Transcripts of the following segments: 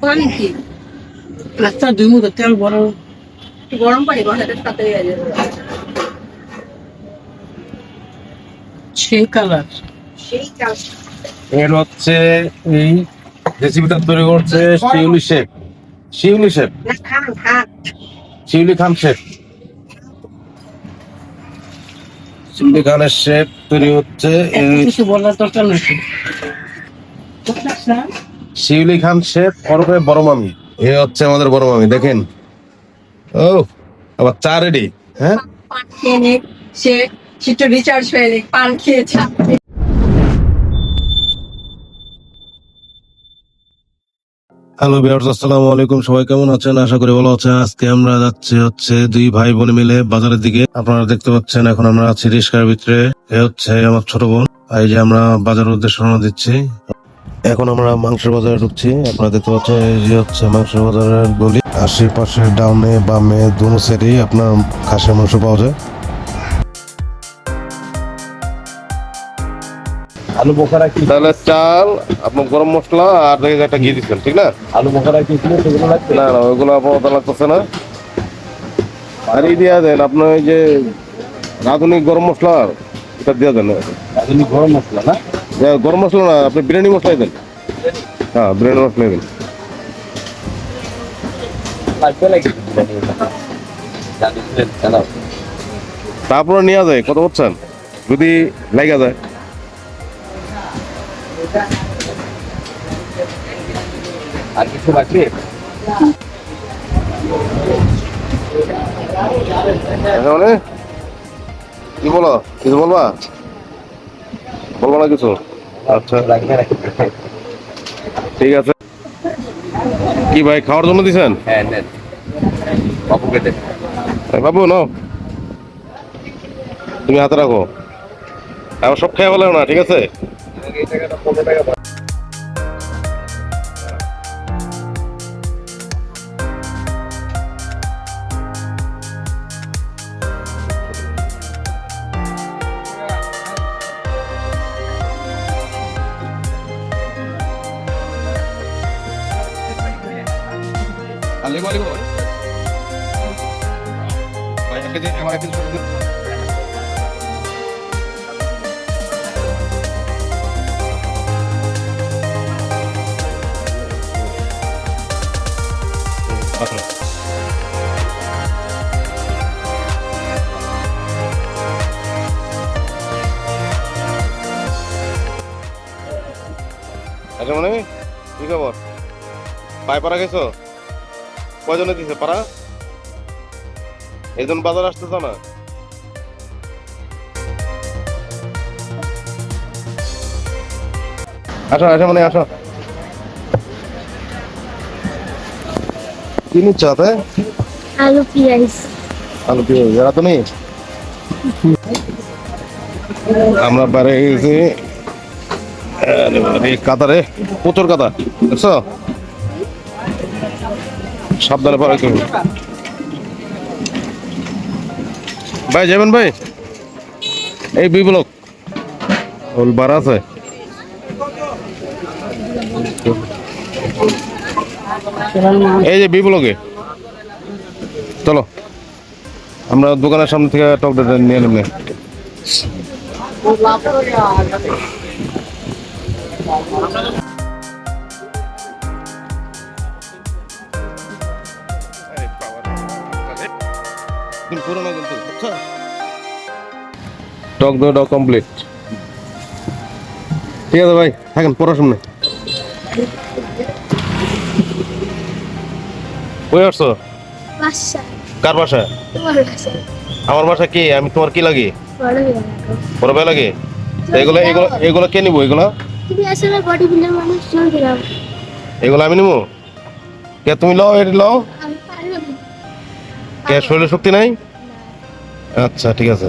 কি? দুই মুখে তেল বড় গরম পানি হয়ে যাবে। সেই কালার। সেই কাজ এর হচ্ছে এই রেসিপিটা তৈরি করছে শিউলি শেখ শিউলি খান শিউলি খান শেখ শিউলি খানের শেখ তৈরি হচ্ছে কিছু বলার দরকার নাকি? শিউলি খান শেখ ওরফে বড় মামি। এ হচ্ছে আমাদের বড় মামি দেখেন। ও আবার চা রেডি হ্যাঁ? সে রিচার্জ হয়ে পান খেয়েছে। হ্যালো বিহার্স আসসালামু আলাইকুম। সবাই কেমন আছেন? আশা করি ভালো আছেন। আজকে আমরা যাচ্ছি হচ্ছে দুই ভাই বোন মিলে বাজারের দিকে। আপনারা দেখতে পাচ্ছেন এখন আমরা আছি রিস্কার ভিতরে। এ হচ্ছে আমার ছোট বোন। এই যে আমরা বাজারের উদ্দেশ্যে রওনা দিচ্ছি। এখন আমরা মাংসের বাজারে ঢুকছি। আপনারা দেখতে পাচ্ছেন এই যে হচ্ছে মাংসের বাজারের গলি। আশেপাশে ডাউনে বামে দুনো সাইডেই আপনার খাসির মাংস পাওয়া যায়। আলু বোখারা কি? তাহলে চাল আপনার গরম মশলা আর দেখে একটা ঘি দিচ্ছেন ঠিক না? আলু বোখারা কি ছিল সেগুলো লাগবে? না না ওইগুলো আপাতত লাগতেছে না। আর এই দিয়া দেন আপনার ওই যে রাঁধুনি গরম মশলা এটা দিয়ে দেন। রাঁধুনি গরম মশলা না? গরম মশলা না আপনি বিরিয়ানি মশলাই দেন। হ্যাঁ নাকি জানি জানাও তারপরে নেওয়া যায় কত বলছেন? যদি লাগা যায়। আর কিছু লাগবে আচ্ছা, মানে কি বলো? কিছু বলবা? বলব না কিছু? আচ্ছা। ঠিক আছে। কি ভাই খাওয়ার জন্য দিছেন? হ্যাঁ নেন। বাবুকে দেন। বাবু নাও। তুমি হাতে রাখো। আবার সব খেয়ে বলেও না ঠিক আছে? দিন পাত্র আচ্ছা মানে কি খবর? পায় পাড়া গেছো? কয়জনে দিছে পাড়া? এই জন্য বাজার আসতেছ না আসো আসো মানে আসো। কি নিচ্ছ হাতে? আলু পেঁয়াজ। আলু কি এরা তো নেই আমরা বাইরে গেছি। কাতারে প্রচুর কাতা দেখছ? সাবধানে পারে ভাই যাবেন ভাই। এই বি ব্লক ওল বার আছে। এই যে বি ব্লকে চলো। আমরা দোকানের সামনে থেকে টক নিয়ে নেব। পুরোনো টক দইটা কমপ্লিট ঠিক আছে ভাই থাকেন পড়ার সামনে। কই আসছো? বাসা। কার বাসা? তোমার বাসা। আমার বাসা কি? আমি তোমার কি লাগি? বড় ভাই লাগে? তো এগুলো এগুলো এগুলো কে নিবো এগুলো? তুমি আসলে বডি বিল্ডার মানুষ এগুলো আমি নিবো? কে তুমি লও এটি লও। আমি পারলাম না। কে শরীরে শক্তি নাই? আচ্ছা ঠিক আছে।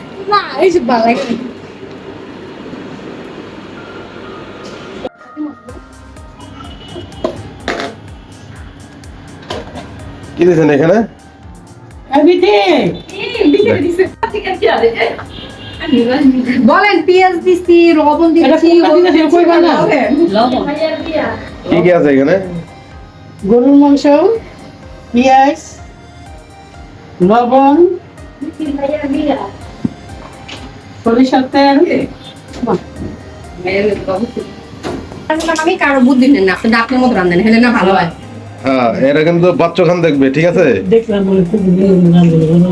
না এই যে বালাই কি দিয়েছেন এখানে? বলেন পেঁয়াজ লবণ দিচ্ছি? লবণ বিয়া কি কি আছে এখানে? গরুর মাংস পেঁয়াজ লবণ সরিষার তেল আমি কারও বুদ্ধি নেন না আপনি আপনার মতো রান্ধেন হেলে না ভালো হয়। হ্যাঁ এরা কিন্তু বাচ্চা খান দেখবে ঠিক আছে? দেখলাম বলে খুব ভালো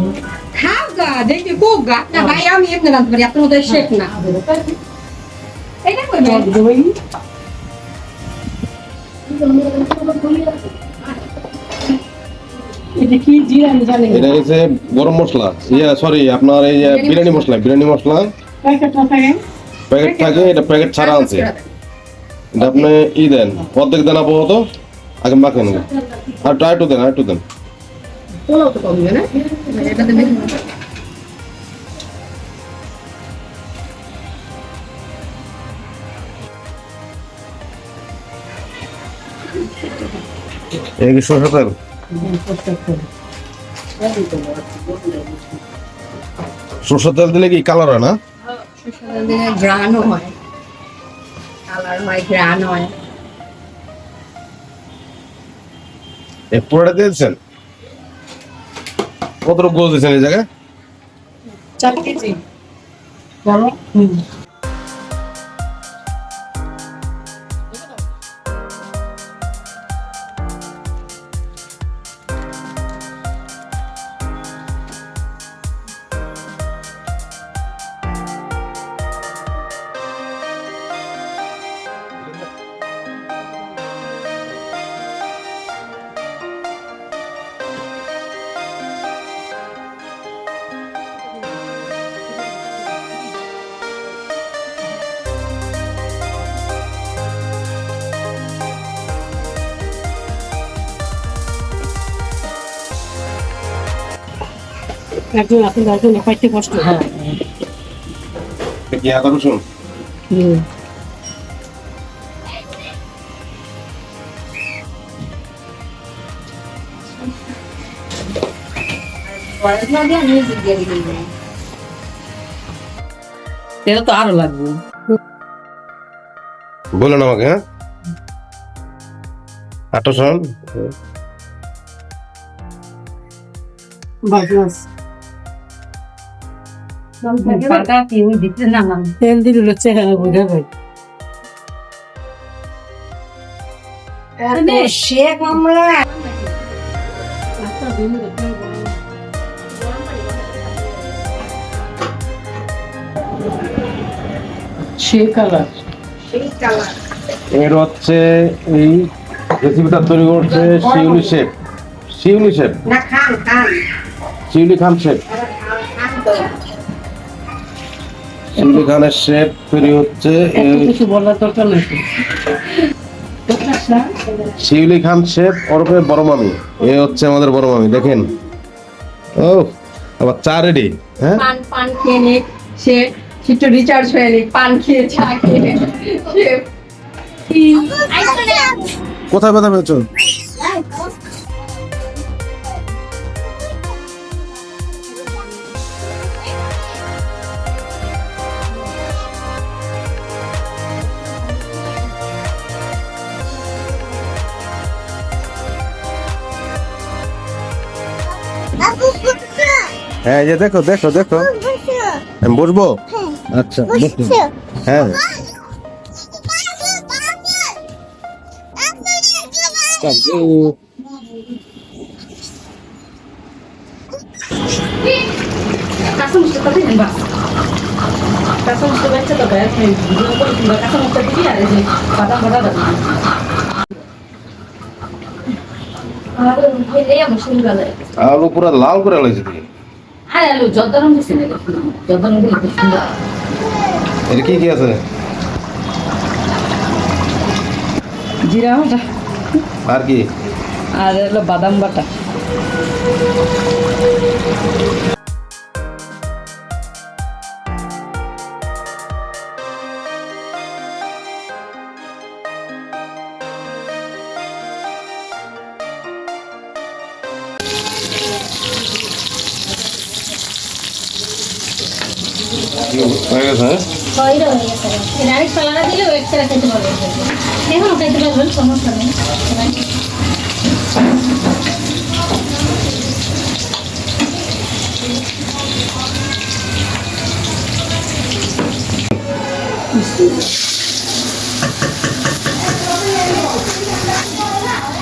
খাও গা দেখি খুব গা। না ভাই আমি এমনি রাঁধতে পারি আপনার মতো শেখ না। এটা কইবেন এটা কি জিরা আমি জানি এটা হচ্ছে গরম মশলা। ইয়া সরি আপনার এই বিরিয়ানি মশলা বিরিয়ানি মশলা। প্যাকেট থাকে এটা প্যাকেট ছাড়া আছে। এটা আপনি ই দেন অর্ধেক দেন আপাতত আগে মাখেন আর একটু টু দেন আর টু দেন। এই কি সরষে তেল? সরষের তেল দিলে কি কালার হয় না? শস্যের দিনে গ্রানও হয়। কালার হয় গ্রান হয়। এই পুরোটা দিয়েছেন কতটুকু গোল দিয়েছেন এই জায়গায়? চার কেজি। বলো একজন আপনি একজন পাইতে কষ্ট। হ্যাঁ। কি আদা রসুন হুম। তেল তো আরও লাগবে। বলেন আমাকে হ্যাঁ? আটশো বাস বাস তেল দিলে চেহারা বোঝা যায় শেখ এর হচ্ছে এই রেসিপিটা তৈরি করছে Shiuli chef Shiuli chef Shiuli Khan chef তৈরি হচ্ছে। কিছু বলার দরকার নেই শিউলি খান শেফ ওরফে বড় মামি। এ হচ্ছে আমাদের বড় মামি দেখেন। ও আবার চা রেডি হ্যাঁ? পান পান খেয়ে সে একটু রিচার্জ হয়ে পান খেয়ে চা খেয়ে কোথায় ব্যথা পেয়েছ? হ্যাঁ যে দেখো দেখো দেখো। আমি বসবো? আচ্ছা হ্যাঁ কাঁচা মুখটা তো দেন বাস। কাঁচা মুখটা বাচ্চা তো দেয় ভিডিও করে কিংবা কাঁচা মুখটা দিবি আর এই যে বাদাম বাটা দেবো আমাদের এই আমার সুন্দর লাগে আলু পুরো লাল করে লাগছে আর আলু যত রং দিছে না যত রং দিলে এটা কি কি আছে? জিরা বাটা আর কি? আর বাদাম বাটা। হয়ে গেছে হ্যাঁ গেছে ডাইরেক্ট সালাদা দিলেও এক্সট্রা খেতে পারবেন এখনও খেতে পারবেন সমস্যা নেই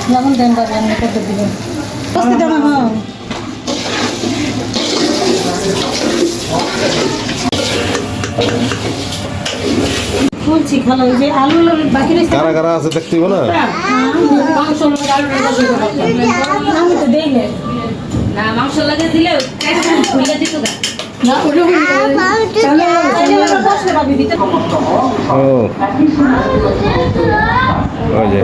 যেমন দেন পারবেন করতে দিবেন বলছি খালা ওই যে আলু বাকি রয়েছে কারা কারা আছে দেখতে না? মাংস আমি তো দেই না না লাগে দিলে খুলে দিত গা। তাহলে ওটা বসলে পাবি দিতে ও। ওই যে।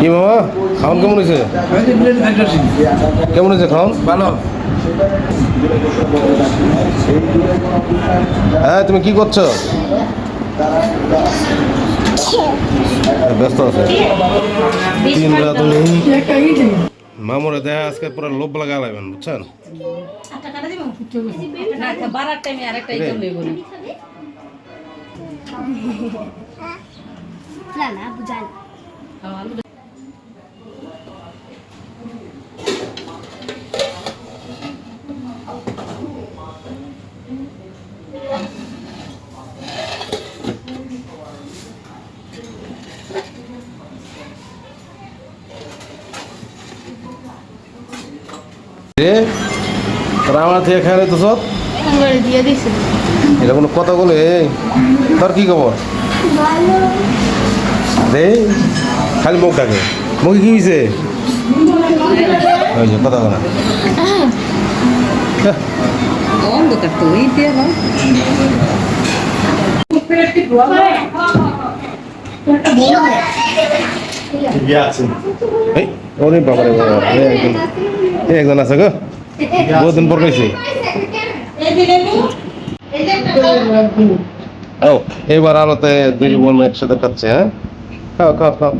কি মামা খাওন কেমন হয়েছে? কেমন হয়েছে খাওন? ভালো। হ্যাঁ তুমি কি করছ? ব্যস্ত আছে? তিন মামুরে দেখা, আজকে পুরো লোভ লাগা লাগবেন, বুঝছেন টাইমে আরেকটা আইটেম লইব না না বুঝাই খাও, আলু রে আমার থেকে খেয়ালে তো সব। দিয়ে দিছি। এটা কোনো কথা বলে তোর কি খবর? রে খালি মুখ ডাকে। মুখে কি হয়েছে কথা বলা। ওরে বাবারে বাবা। একজন আছে গো। বহুদিন পর কইছি। ও এবার আলোতে দুই বোন একসাথে খাচ্ছে হ্যাঁ? খাও খাও খাও।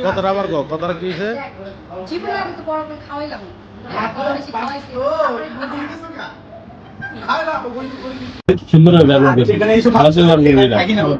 কথাটা আবার কথাটা কি খাওয়াইলাম সুন্দর ব্যবহার করছে ভালো ব্যবহার করে খাওয়া